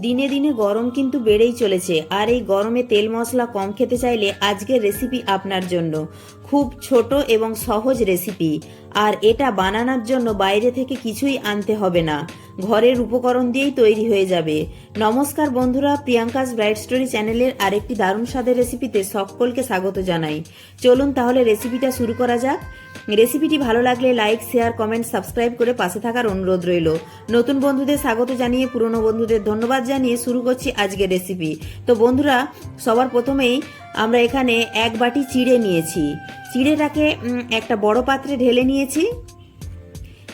দিনে দিনে গরম কিন্তু বেড়েই চলেছে। আর এই গরমে তেল মশলা কম খেতে চাইলে আজকের রেসিপি আপনার জন্য। খুব ছোট এবং সহজ রেসিপি আর এটা বানানোর জন্য বাইরে থেকে কিছুই আনতে হবে না। ঘরের উপকরণ দিয়েই তৈরি হয়ে যাবে। নমস্কার বন্ধুরা, প্রিয়াঙ্কাস ব্রাইট স্টোরি চ্যানেলের আরেকটি দারুণ স্বাদের রেসিপিতে সকলকে স্বাগত জানাই। চলুন তাহলে রেসিপিটা শুরু করা যাক। রেসিপিটি ভালো লাগলে লাইক, শেয়ার, কমেন্ট, সাবস্ক্রাইব করে পাশে থাকার অনুরোধ রইল। নতুন বন্ধুদের স্বাগত জানিয়ে, পুরনো বন্ধুদের ধন্যবাদ জানিয়ে শুরু করছি আজকের রেসিপি। তো বন্ধুরা, সবার প্রথমেই আমরা এখানে এক বাটি চিড়ে নিয়েছি। চিড়েটাকে একটা বড় পাত্রে ঢেলে নিয়েছি।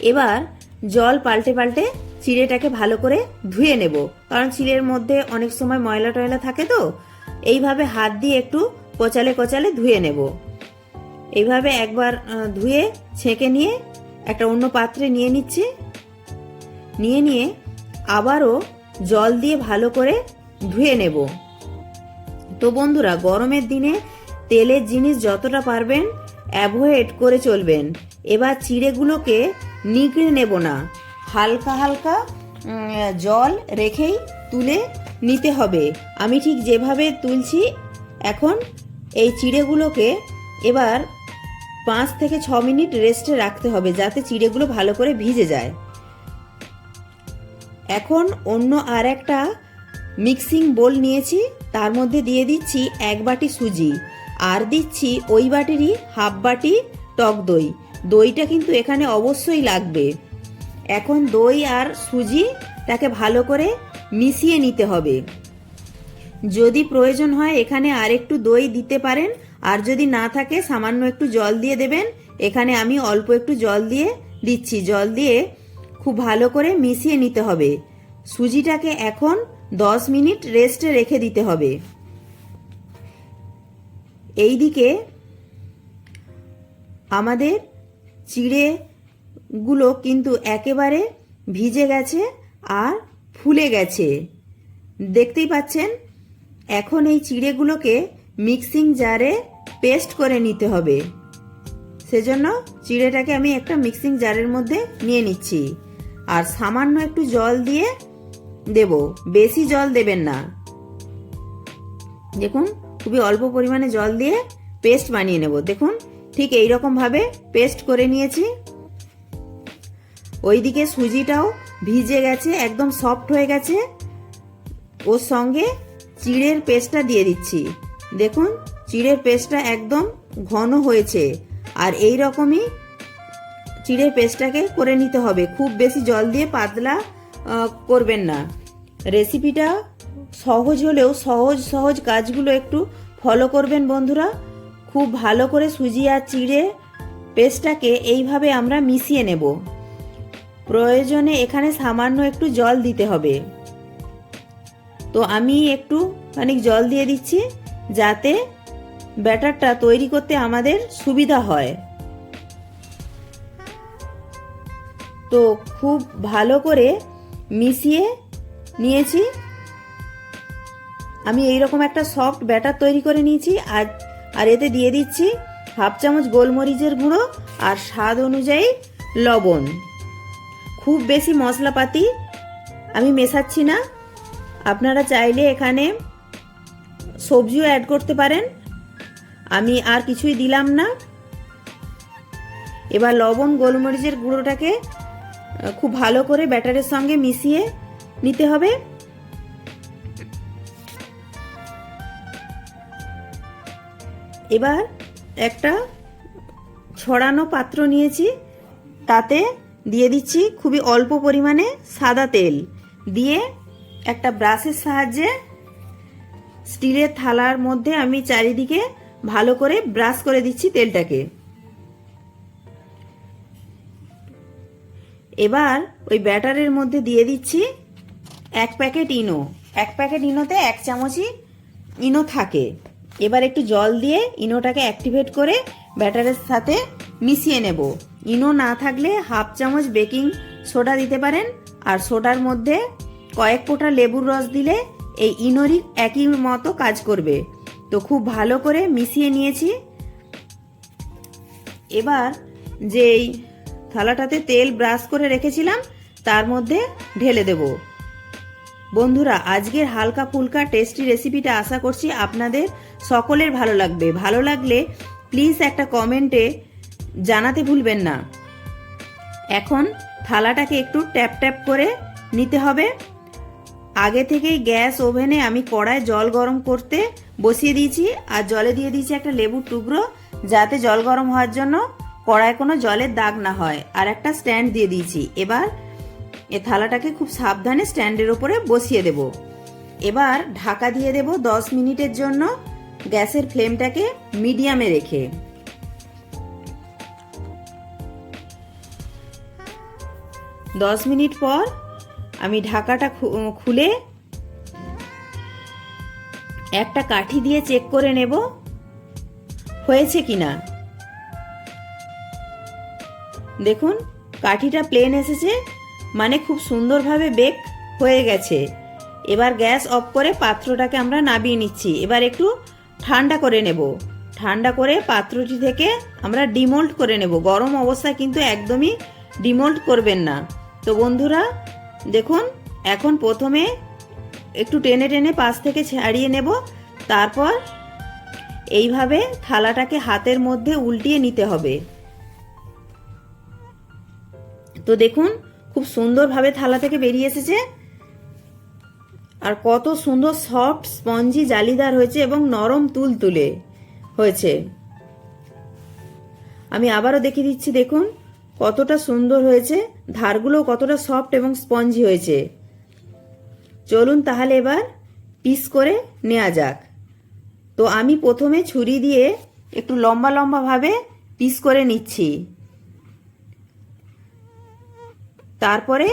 এবার জল পাল্টে পাল্টে চিড়েটাকে ভালো করে ধুয়ে নেব। কারণ চিড়ের মধ্যে অনেক সময় ময়লা টয়লা থাকে তো, এইভাবে হাত দিয়ে একটু কচালে কচালে ধুয়ে নেব। এইভাবে একবার ধুয়ে ছেঁকে নিয়ে একটা অন্য পাত্রে নিয়ে নিচ্ছি। নিয়ে নিয়ে আবারও জল দিয়ে ভালো করে ধুয়ে নেব। তো বন্ধুরা, গরমের দিনে তেলের জিনিস যতটা পারবেন অ্যাভয়েড করে চলবেন। এবার চিড়েগুলোকে নিগড়ে নেব না। হালকা হালকা জল রেখেই তুলে নিতে হবে। আমি ঠিক যেভাবে তুলছি এখন এই চিড়েগুলোকে এবার পাঁচ থেকে ছ মিনিট রেস্টে রাখতে হবে যাতে চিড়েগুলো ভালো করে ভিজে যায়। এখন অন্য আর একটা মিক্সিং বোল নিয়েছি, তার মধ্যে দিয়ে দিচ্ছি এক বাটি সুজি, আর দিচ্ছি ওই বাটিরই হাফ বাটি টক দই। দইটা কিন্তু এখানে অবশ্যই লাগবে। এখন দই আর সুজি তাকে ভালো করে মিশিয়ে নিতে হবে। যদি প্রয়োজন হয় এখানে আর একটু দই দিতে পারেন, আর যদি না থাকে সামান্য একটু জল দিয়ে দেবেন। এখানে আমি অল্প একটু জল দিয়ে দিচ্ছি। জল দিয়ে খুব ভালো করে মিশিয়ে নিতে হবে। সুজিটাকে এখন দশ মিনিট রেস্টে রেখে দিতে হবে। এই দিকে আমাদের চিড়েগুলো কিন্তু একেবারে ভিজে গেছে আর ফুলে গেছে। দেখতেই পাচ্ছেন, এখন এই চিড়েগুলোকে মিক্সিং জারে পেস্ট করে নিতে হবে। সেজন্য চিড়েটাকে আমি একটা মিক্সিং জারের মধ্যে নিয়ে নিচ্ছি। আর সামান্য একটু জল দিয়ে দেব। বেশি জল দেবেন না। দেখুন, খুবই অল্প পরিমাণে জল দিয়ে পেস্ট বানিয়ে নেব। দেখুন, ঠিক এই ভাবে পেস্ট করে নিয়েছি। ওইদিকে সুজিটাও ভিজে গেছে, একদম সফট হয়ে গেছে। ওর সঙ্গে চিড়ের পেস্টটা দিয়ে দিচ্ছি। দেখুন, চিড়ের পেস্টটা একদম ঘন হয়েছে। আর এই রকমই চিড়ের পেস্টটাকে করে নিতে হবে। খুব বেশি জল দিয়ে পাতলা করবেন না। রেসিপিটা সহজ হলেও সহজ সহজ কাজগুলো একটু ফলো করবেন বন্ধুরা। খুব ভালো করে সুজি আর চিড়ে পেস্টটাকে এইভাবে আমরা মিশিয়ে নেব। প্রয়োজনে এখানে সামান্য একটু জল দিতে হবে। তো আমি একটু খানিক জল দিয়ে দিচ্ছি যাতে ব্যাটারটা তৈরি করতে আমাদের সুবিধা হয়। তো খুব ভালো করে মিশিয়ে নিয়েছি। আমি এই রকম একটা সফট ব্যাটার তৈরি করে নিয়েছি আর আর এতে দিয়ে দিচ্ছি হাফ চামচ গোলমরিচের গুঁড়ো আর স্বাদ অনুযায়ী লবণ। খুব বেশি মশলাপাতি আমি মেশাচ্ছি না। আপনারা চাইলে এখানে সবজিও অ্যাড করতে পারেন। আমি আর কিছুই দিলাম না। এবার লবণ, গোলমরিচের গুঁড়োটাকে খুব ভালো করে ব্যাটারের সঙ্গে মিশিয়ে নিতে হবে। এবার একটা ছড়ানো পাত্র নিয়েছি, তাতে দিয়ে দিচ্ছি খুবই অল্প পরিমাণে সাদা তেল। দিয়ে একটা ব্রাশের সাহায্যে স্টিলের থালার মধ্যে আমি চারিদিকে ভালো করে ব্রাশ করে দিচ্ছি তেলটাকে। এবার ওই ব্যাটারের মধ্যে দিয়ে দিচ্ছি এক প্যাকেট ইনো। এক প্যাকেট ইনোতে এক চামচই ইনো থাকে। এবার একটু জল দিয়ে ইনোটাকে অ্যাক্টিভেট করে ব্যাটারের সাথে মিশিয়ে নেব। ইনো না থাকলে হাফ চামচ বেকিং সোডা দিতে পারেন। আর সোডার মধ্যে কয়েক ফোঁটা লেবুর রস দিলে এই ইনোরই একই মতো কাজ করবে। তো খুব ভালো করে মিশিয়ে নিয়েছি। এবার যেই থালাটাতে তেল ব্রাশ করে রেখেছিলাম, তার মধ্যে ঢেলে দেব। বন্ধুরা, আজকের হালকা ফুলকা টেস্টি রেসিপিটা আশা করছি আপনাদের সকলের ভালো লাগবে। ভালো লাগলে প্লিজ একটা কমেন্টে জানাতে ভুলবেন না। এখন থালাটাকে একটু ট্যাপ ট্যাপ করে নিতে হবে। আগে থেকেই গ্যাস ওভেনে আমি কড়ায় জল গরম করতে বসিয়ে দিয়েছি, আর জলে দিয়ে দিয়েছি একটা লেবুর টুকরো, যাতে জল গরম হওয়ার জন্য কড়ায় কোনো জলের দাগ না হয়। আর একটা স্ট্যান্ড দিয়ে দিয়েছি। এবার এ থালাটাকে খুব সাবধানে স্ট্যান্ডের ওপরে বসিয়ে দেব। এবার ঢাকা দিয়ে দেব দশ মিনিটের জন্য গ্যাসের ফ্লেমটাকে মিডিয়ামে রেখে। দশ মিনিট পর আমি ঢাকাটা খুলে একটা কাঠি দিয়ে চেক করে নেব। হয়েছে কিনা? দেখুন, কাঠিটা প্লেন এসেছে মানে খুব সুন্দরভাবে বেক হয়ে গেছে। এবার গ্যাস অফ করে পাত্রটাকে আমরা নাবিয়ে নিচ্ছি। এবার একটু ঠান্ডা করে নেব। ঠান্ডা করে পাত্রটি থেকে আমরা ডিমোল্ট করে নেব। গরম অবস্থায় কিন্তু একদমই ডিমোল্ট করবেন না। তো বন্ধুরা, দেখুন, এখন প্রথমে একটু টেনে টেনে পাশ থেকে ছাড়িয়ে নেব। তারপর এইভাবে থালাটাকে হাতের মধ্যে উল্টিয়ে নিতে হবে। তো দেখুন, খুব সুন্দরভাবে থালা থেকে বেরিয়ে এসেছে। আর কত সুন্দর সফট স্পঞ্জি জালিদার হয়েছে এবং নরম তুল তুলে হয়েছে। আমি আবারও দেখিয়ে দিচ্ছি, দেখুন, কতটা সুন্দর হয়েছে। ধারগুলো কতটা সফট এবং স্পঞ্জি হয়েছে। চলুন তাহলে এবার পিস করে নেওয়া যাক। তো আমি প্রথমে ছুরি দিয়ে একটু লম্বা লম্বাভাবে পিস করে নিচ্ছি। তারপরে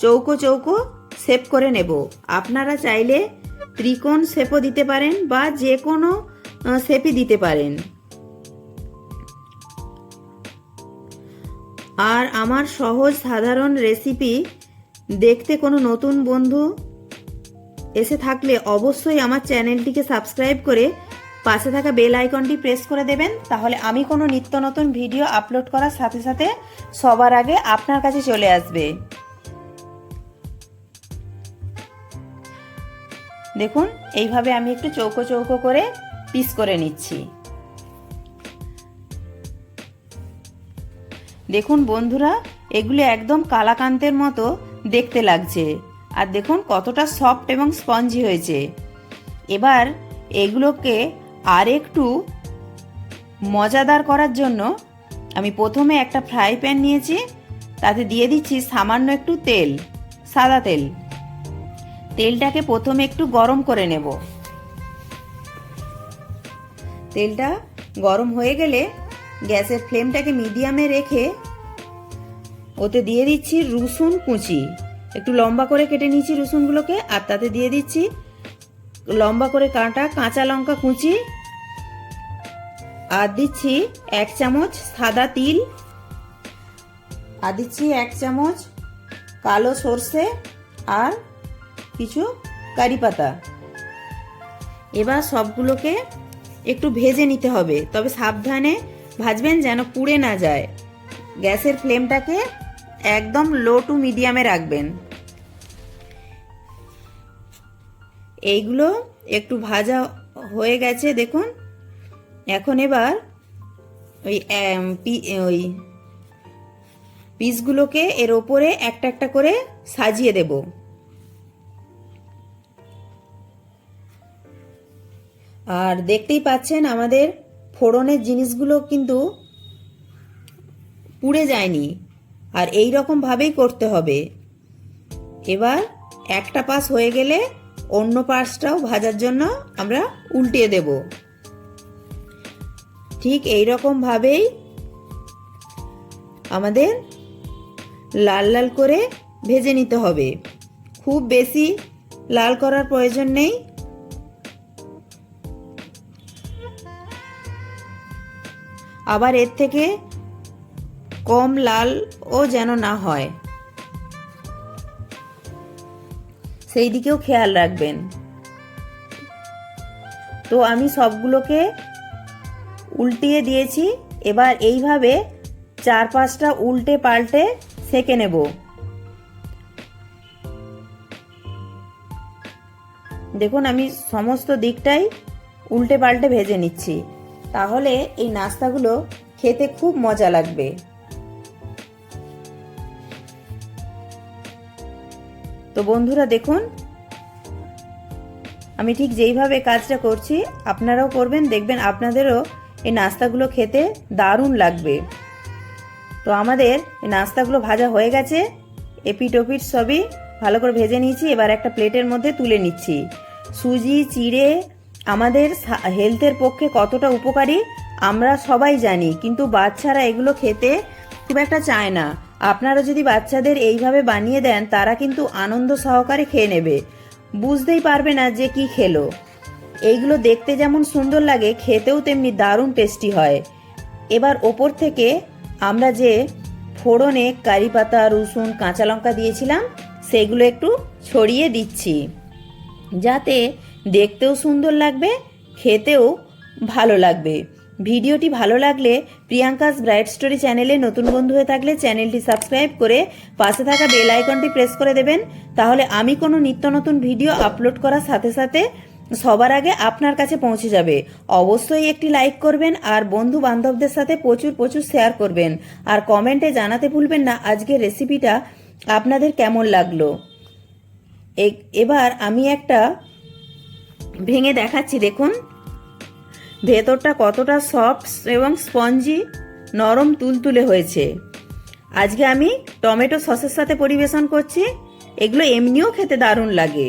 চৌকো চৌকো শেপ করে নেব। আপনারা চাইলে ত্রিকোণ শেপও দিতে পারেন বা যে কোনো শেপই দিতে পারেন। আর আমার সহজ সাধারণ রেসিপি দেখতে কোনো নতুন বন্ধু এসে থাকলে অবশ্যই আমার চ্যানেলটিকে সাবস্ক্রাইব করে পাশে থাকা বেল আইকনটি প্রেস করে দেবেন, তাহলে আমি কোনো নিত্য নতুন ভিডিও আপলোড করার সাথে সাথে সবার আগে আপনার কাছে চলে আসবে। দেখুন, এইভাবে আমি একটু চৌকো চৌকো করে পিস করে নিচ্ছি। দেখুন বন্ধুরা, এগুলো একদম কালাকান্তের মতো দেখতে লাগছে। আর দেখুন কতটা সফট এবং স্পঞ্জি হয়েছে। এবার এগুলোকে আর একটু মজাদার করার জন্য আমি প্রথমে একটা ফ্রাই প্যান নিয়েছি, তাতে দিয়ে দিচ্ছি সামান্য একটু তেল, সাদা তেল। তেলটাকে প্রথমে একটু গরম করে নেব। তেলটা গরম হয়ে গেলে গ্যাসের ফ্লেমটাকে মিডিয়ামে রেখে ওতে দিয়ে দিচ্ছি রসুন কুচি। একটু লম্বা করে কেটে নিচ্ছি রসুনগুলোকে, আর তাতে দিয়ে দিচ্ছি লম্বা করে কাঁটা কাঁচা লঙ্কা কুচি আর দিচ্ছি এক চামচ সাদা তিল। আর দিচ্ছি এক চামচ কালো সর্ষে আর কিছু কারি পাতা। এবার সবগুলোকে একটু ভেজে নিতে হবে, তবে সাবধানে ভাজবেন যেন পুড়ে না যায়। গ্যাসের ফ্লেমটাকে একদম লো টু মিডিয়ামে রাখবেন। এইগুলো একটু ভাজা হয়ে গেছে, দেখুন। এখন এবার ওই ওই পিসগুলোকে এর ওপরে একটা একটা করে সাজিয়ে দেব। আর দেখতেই পাচ্ছেন আমাদের ফোড়নের জিনিসগুলো কিন্তু পুড়ে যায়নি। আর এই রকম ভাবেই করতে হবে। এবার একটা পাশ হয়ে গেলে অন্য পাশটাও ভাজার জন্য আমরা উল্টিয়ে দেব। ঠিক এই রকম ভাবেই আমাদের লাল লাল করে ভেজে নিতে হবে। খুব বেশি লাল করার প্রয়োজন নেই। আবার এর থেকে কম লালও যেন না হয়। সেই দিকেও খেয়াল রাখবেন। তো আমি সবগুলোকে উল্টিয়ে দিয়েছি, এবার এইভাবে চার পাঁচটা উল্টে পাল্টে সেকে নেব। দেখুন, আমি সমস্ত দিকটাই উল্টে পাল্টে ভেজে নিচ্ছি। তাহলে এই নাস্তাগুলো খেতে খুব মজা লাগবে। তো বন্ধুরা, দেখুন, আমি ঠিক যেইভাবে কাজটা করছি, আপনারাও করবেন, দেখবেন আপনাদেরও এই নাস্তাগুলো খেতে দারুণ লাগবে। তো আমাদের এই নাস্তাগুলো ভাজা হয়ে গেছে। এপিট ওপিট সবই ভালো করে ভেজে নিয়েছি, এবার একটা প্লেটের মধ্যে তুলে নিচ্ছি। সুজি, চিড়ে, আমাদের হেলথের পক্ষে কতটা উপকারী আমরা সবাই জানি, কিন্তু বাচ্চারা এগুলো খেতে খুব একটা চায় না। আপনারা যদি বাচ্চাদের এইভাবে বানিয়ে দেন, তারা কিন্তু আনন্দ সহকারে খেয়ে নেবে। বুঝতেই পারবে না যে কি খেলো। এইগুলো দেখতে যেমন সুন্দর লাগে, খেতেও তেমনি দারুণ টেস্টি হয়। এবার ওপর থেকে আমরা যে ফোড়নে কারি পাতা, রসুন, কাঁচা লঙ্কা দিয়েছিলাম, সেগুলো একটু ছড়িয়ে দিচ্ছি। যাতে দেখতেও সুন্দর লাগবে, খেতেও ভালো লাগবে। ভিডিওটি ভালো লাগলে প্রিয়াঙ্কাস ব্রাইট স্টোরি চ্যানেলে নতুন বন্ধু হয়ে থাকলে চ্যানেলটি সাবস্ক্রাইব করে পাশে থাকা বেল আইকনটি প্রেস করে দেবেন। তাহলে আমি কোনো নিত্য নতুন ভিডিও আপলোড করার সাথে সাথে সবার আগে আপনার কাছে পৌঁছে যাবে। অবশ্যই একটি লাইক করবেন আর বন্ধু বান্ধবদের সাথে প্রচুর প্রচুর শেয়ার করবেন। আর কমেন্টে জানাতে ভুলবেন না আজকের রেসিপিটা আপনাদের কেমন লাগল। এবার আমি একটা ভেঙে দেখাচ্ছি, দেখুন। ভেতরটা কতটা সফট এবং স্পঞ্জি নরম তুলতুলে হয়েছে। আজকে আমি টমেটো সসের সাথে পরিবেশন করছি। এগুলো এমনিও খেতে দারুণ লাগে।